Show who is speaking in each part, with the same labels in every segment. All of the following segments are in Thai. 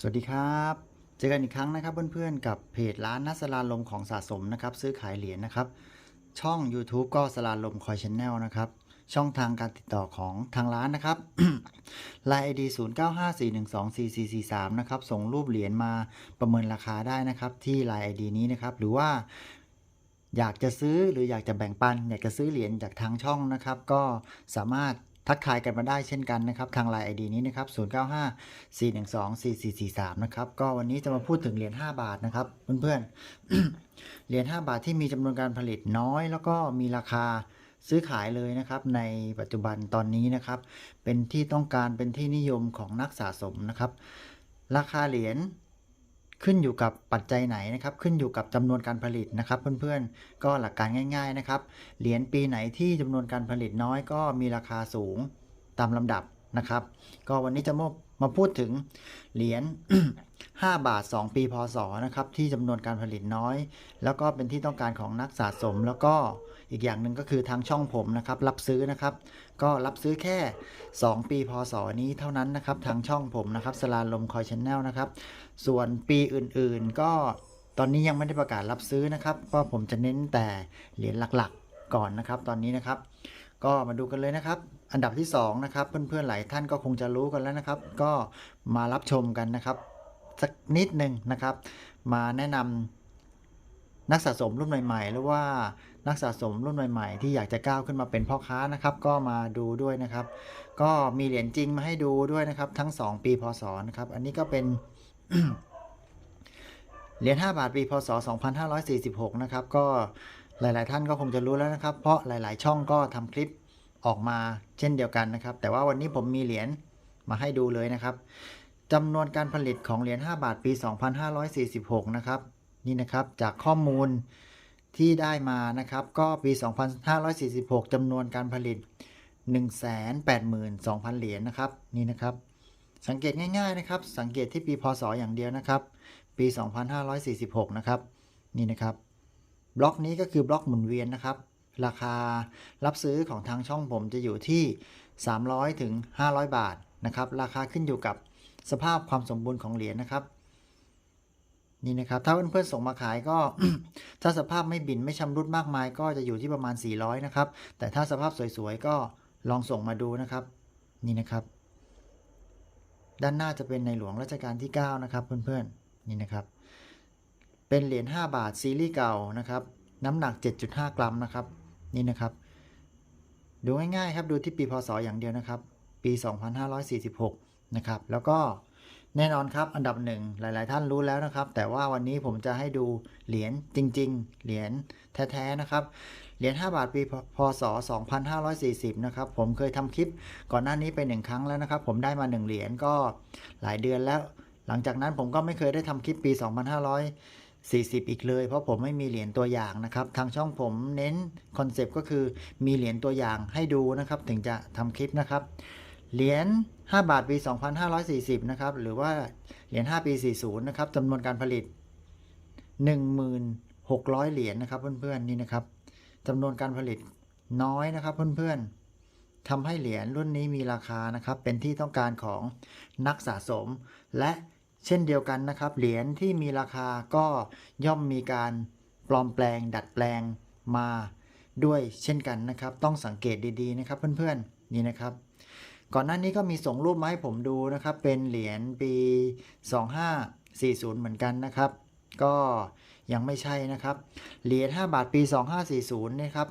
Speaker 1: สวัสดีครับ เจอกันอีกครั้งนะครับเพื่อนๆกับเพจร้านนัสลาลมของสะสมนะครับ ซื้อขายเหรียญนะครับ ช่อง YouTube ก็สลาลมคอยชแนลนะครับ ช่องทางการติดต่อของทางร้านนะครับไลน์ ID 0954124443นะครับ ส่งรูปเหรียญมาประเมินราคาได้นะครับ ที่ไลน์ ID นี้นะครับ หรือว่าอยากจะซื้อหรืออยากจะแบ่งปัน อยากจะซื้อเหรียญจากทางช่องนะครับ ก็สามารถ ทักทายกันมาได้เช่นกันนะครับ ทางไลน์ ID นี้นะครับ 095 412 4443 นะครับ ก็วันนี้จะมาพูดถึงเหรียญ5บาทนะครับ เพื่อนๆ เหรียญ5บาทที่มีจำนวนการผลิตน้อย แล้วก็มีราคาซื้อขายเลยนะครับ ในปัจจุบันตอนนี้นะครับ เป็นที่ต้องการเป็นที่นิยมของนักสะสมนะครับ ราคาเหรียญ ขึ้นอยู่กับปัจจัยไหนนะครับ ขึ้นอยู่กับจำนวนการผลิตนะครับเพื่อนๆ ก็หลักการง่ายๆนะครับ เหรียญปีไหนที่จำนวนการผลิตน้อยก็มีราคาสูงตามลำดับนะครับ ก็วันนี้จะมามาพูดถึงเหรียญ5 บาท 2 ปีพศนะครับที่จำนวนการผลิตน้อย แล้วก็เป็นที่ต้องการของนักสะสมแล้วก็ อีกอย่างหนึ่งก็คือทางช่องผมนะครับรับซื้อนะครับ ก็รับซื้อแค่ 2 ปีพศนี้เท่านั้นนะครับ ทางช่องผมนะครับสลาลมคอยชแนลนะครับ ส่วนปีอื่นๆ ก็ตอนนี้ยังไม่ได้ประกาศรับซื้อนะครับเพราะผมจะเน้นแต่เหรียญหลักๆ ก่อนนะครับ ตอนนี้นะครับ ก็มาดูกันเลยนะครับอันดับที่2นะครับเพื่อนๆหลายท่านก็คงจะรู้กันแล้วนะครับ ก็มารับชมกันนะครับ สักนิดหนึ่งนะครับ มาแนะนำนักสะสมรุ่นใหม่ ๆ หรือว่านักสะสมรุ่นใหม่ๆ ที่อยากจะก้าวขึ้นมาเป็นพ่อค้านะครับ ก็มาดูด้วยนะครับ ก็มีเหรียญจริงมาให้ดูด้วยนะครับ ทั้ง 2 ปีพศนะครับ อันนี้ก็เป็นเหรียญ5บาทปีพศ 2546 นะครับ ก็หลาย ๆ ท่านก็คงจะรู้แล้วนะครับ เพราะหลาย ๆ ช่องก็ทำคลิปออกมาเช่นเดียวกันนะครับ แต่ว่าวันนี้ผมมีเหรียญมาให้ดูเลยนะครับจำนวนการผลิตของเหรียญ5บาทปี 2546 นะครับ นี่นะครับจากข้อมูล ที่ได้มานะครับ ก็ปี 2546จำนวนการผลิต 182,000 เหรียญนะครับ นี่นะครับ สังเกตง่าย ๆนะครับ สังเกตที่ปีพศอย่างเดียวนะครับ ปี 2546 นะครับ นี่นะครับ บล็อกนี้ก็คือบล็อกหมุนเวียนนะครับ ราคารับซื้อของทางช่องผมจะอยู่ที่ 300 ถึง 500 บาทนะครับ ราคาขึ้นอยู่กับสภาพความสมบูรณ์ของเหรียญนะครับ นี่นะครับถ้าเพื่อนๆส่งมาขายก็ ถ้าสภาพไม่บินไม่ชำรุดมากมาย ก็จะอยู่ที่ประมาณ 400 นะครับ แต่ถ้าสภาพสวยๆ ก็ลองส่งมาดูนะครับ นี่นะครับ ด้านหน้าจะเป็นในหลวงรัชกาลที่ 9 นะครับเพื่อนๆนี่นะครับ เป็นเหรียญ5บาทซีรีส์เก่านะครับ น้ำหนัก 7.5 กรัมนะครับ นี่นะครับ ดูง่ายๆครับดูที่ปีพศอย่างเดียวนะครับ ปี 2546 นะครับ แล้วก็ แน่นอนครับอันดับหนึ่งหลาย ๆ ท่านรู้แล้วนะครับ แต่ว่าวันนี้ผมจะให้ดูเหรียญจริง ๆ เหรียญแท้ ๆ นะครับ เหรียญ5บาทปีพศ 2540 นะครับ ผมเคยทำคลิปก่อนหน้านี้ไปหนึ่งครั้งแล้วนะครับ ผมได้มา 1 เหรียญก็หลายเดือนแล้ว หลังจากนั้นผมก็ไม่เคยได้ทำคลิปปี 2540 อีกเลย เพราะผมไม่มีเหรียญตัวอย่างนะครับ ทางช่องผมเน้นคอนเซปต์ก็คือมีเหรียญตัวอย่างให้ดูนะครับ ถึงจะทำคลิปนะครับ เหรียญ 5 บาทปี 2540 นะครับ หรือว่าเหรียญ5ปี 40 นะครับจำนวนการผลิต 1,600 เหรียญนะครับเพื่อนๆนี่นะครับจำนวนการผลิตน้อยนะครับเพื่อนๆทำให้เหรียญรุ่นนี้มีราคานะครับ เป็นที่ต้องการของนักสะสม และเช่นเดียวกันนะครับ เหรียญที่มีราคาก็ย่อมมีการปลอมแปลง ดัดแปลงมาด้วยเช่นกันนะครับ ต้องสังเกตดีๆนะครับเพื่อนๆนี่นะครับ ก่อนหน้านี้ก็มีส่งรูปมาให้ผมดูนะครับ เป็นเหรียญปี 2540 เหมือนกันนะครับ ก็ยังไม่ใช่นะครับ เหรียญ5บาทปี 2540นะครับ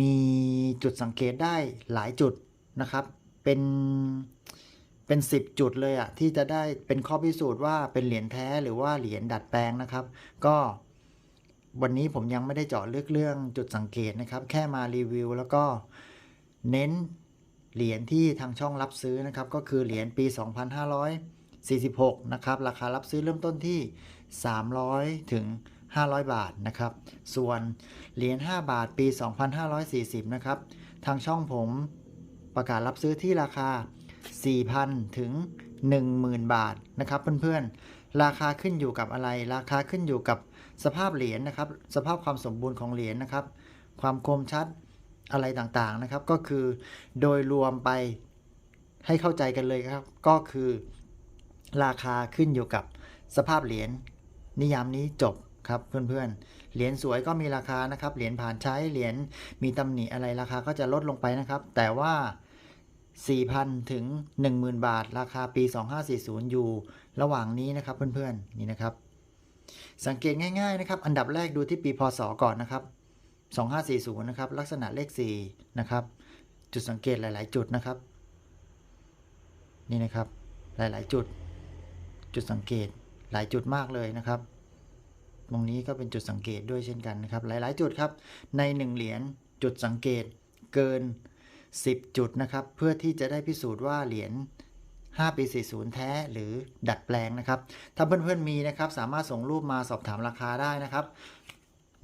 Speaker 1: มีจุดสังเกตได้หลายจุดนะครับ เป็นเป็น 10 จุดเลยอะที่จะได้เป็นข้อพิสูจน์ว่าเป็นเหรียญแท้หรือว่าเหรียญดัดแปลงนะครับ ก็วันนี้ผมยังไม่ได้เจาะลึกเรื่องจุดสังเกตนะครับ แค่มารีวิวแล้วก็เน้น เหรียญที่ทางช่องรับซื้อนะครับก็คือเหรียญปี 2546 นะครับราคารับซื้อเริ่มต้นที่ 300 ถึง 500 บาทนะครับ ส่วนเหรียญ5บาทปี 2540 นะครับ ทางช่องผมประกาศรับซื้อที่ราคา 4,000 ถึง 10,000 บาทนะครับเพื่อนๆ ราคาขึ้นอยู่กับอะไร ราคาขึ้นอยู่กับสภาพเหรียญนะครับ สภาพความสมบูรณ์ของเหรียญนะครับ ความคมชัด อะไรต่างๆนะครับ ก็คือโดยรวมไปให้เข้าใจกันเลยครับ ก็คือราคาขึ้นอยู่กับสภาพเหรียญนิยามนี้จบครับเพื่อนๆ เหรียญสวยก็มีราคานะครับ เหรียญผ่านใช้ เหรียญมีตำหนิอะไรราคาก็จะลดลงไปนะครับ แต่ว่า 4,000 ถึง 10,000 บาท ราคาปี 2540 อยู่ ระหว่างนี้นะครับเพื่อนๆ นี่นะครับ สังเกตง่ายๆนะครับ อันดับแรกดูที่ปีพศก่อนนะครับ 2540 นะครับ ลักษณะเลข 4 นะครับ จุดสังเกตหลาย ๆ จุดนะครับ นี่นะครับ หลาย ๆ จุด จุดสังเกต หลายจุดมากเลยนะครับ ตรงนี้ก็เป็นจุดสังเกตด้วยเช่นกันนะครับ หลาย ๆ จุดครับ ใน 1 เหรียญ จุดสังเกต เกิน 10 จุดนะครับ เพื่อที่จะได้พิสูจน์ว่าเหรียญ5ปี40 แท้หรือดัดแปลงนะครับ ถ้าเพื่อนๆมีนะครับ สามารถส่งรูปมาสอบถามราคาได้นะครับ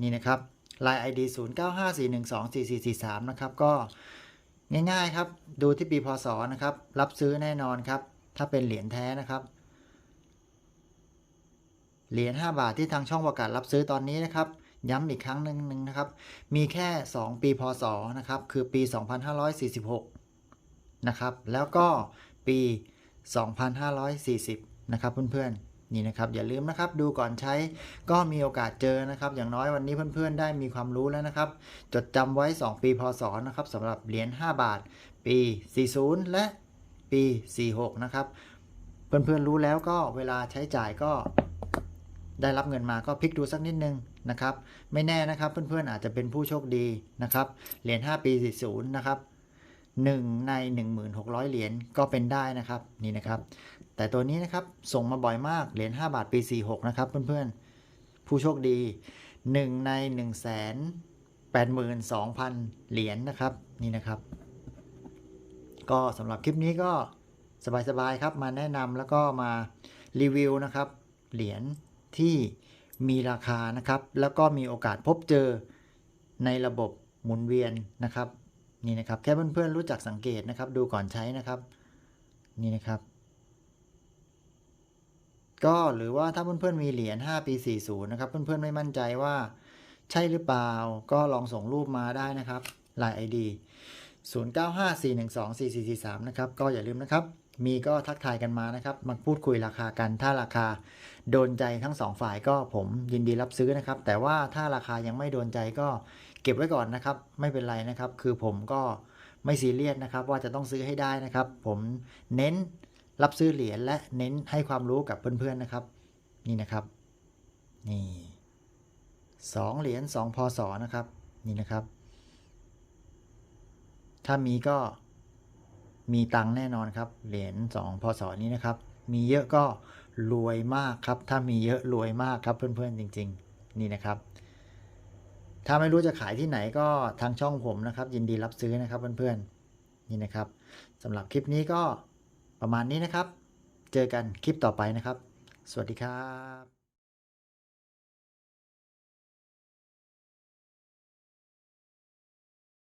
Speaker 1: นี่นะครับ Line ID 0954124443 นะครับ ก็ง่ายๆครับ ดูที่ปีพศนะครับ รับซื้อแน่นอนครับ ถ้าเป็นเหรียญแท้นะครับ เหรียญ5บาทที่ทางช่องประกาศรับซื้อตอนนี้นะครับ ย้ำอีกครั้งหนึ่งหนึ่งนะครับ มีแค่ 2 ปีพศนะครับ คือปี 2546 นะครับ แล้วก็ปี 2540 นะครับเพื่อนๆ นี่นะครับอย่าลืมนะครับดูก่อนใช้ก็มีโอกาสเจอนะครับ อย่างน้อยวันนี้เพื่อนๆได้มีความรู้แล้วนะครับ จดจำไว้ 2 ปีพศนะครับสำหรับเหรียญ5บาท ปี 40 และปี 46 นะครับ เพื่อนๆรู้แล้วก็เวลาใช้จ่ายก็ได้รับเงินมาก็พลิกดูสักนิดนึงนะครับ ไม่แน่นะครับเพื่อนๆอาจจะเป็นผู้โชคดีนะครับเหรียญ5ปี 40 นะครับ1ใน 1600 เหรียญก็เป็นได้นะครับนี่นะครับ แต่ตัวนี้นะครับส่งมาบ่อยมาก เหรียญ5บาทปี 46 นะครับเพื่อนๆ ผู้โชคดี 1 ใน 1 8 2 0 0 0 เหรียญนะครับนี่นะครับ ก็สำหรับคลิปนี้ก็สบายๆครับมาแนะนำแล้วก็มารีวิวนะครับ เหรียญที่มีราคานะครับ แล้วก็มีโอกาสพบเจอในระบบหมุนเวียนนะครับนี่นะครับ แค่เพื่อนๆรู้จักสังเกตนะครับ ดูก่อนใช้นะครับ นี่นะครับ ก็หรือว่าถ้าเพื่อนๆมีเหรียญ5 ปี 40 นะครับ เพื่อนๆไม่มั่นใจว่าใช่หรือเปล่า ก็ลองส่งรูปมาได้นะครับ Line ID 0954124443 นะครับ ก็อย่าลืมนะครับ มีก็ทักทายกันมานะครับ มาพูดคุยราคากัน ถ้าราคาโดนใจทั้งสองฝ่ายก็ผมยินดีรับซื้อนะครับ แต่ว่าถ้าราคายังไม่โดนใจก็เก็บไว้ก่อนนะครับ ไม่เป็นไรนะครับ คือผมก็ไม่ซีเรียสนะครับ ว่าจะต้องซื้อให้ได้นะครับ ผมเน้น รับซื้อเหรียญและเน้นให้ความรู้กับเพื่อนๆนะครับ นี่นะครับนี่สองเหรียญสองพศนะครับนี่นะครับ ถ้ามีก็มีตังแน่นอนครับ เหรียญ2พศนี้นะครับ มีเยอะก็รวยมากครับ ถ้ามีเยอะรวยมากครับเพื่อนๆจริง ๆ นี่นะครับ ถ้าไม่รู้จะขายที่ไหนก็ทางช่องผมนะครับ ยินดีรับซื้อนะครับเพื่อนๆนี่นะครับสำหรับคลิปนี้ก็ ประมาณนี้นะครับ เจอกันคลิปต่อไปนะครับ สวัสดีครับ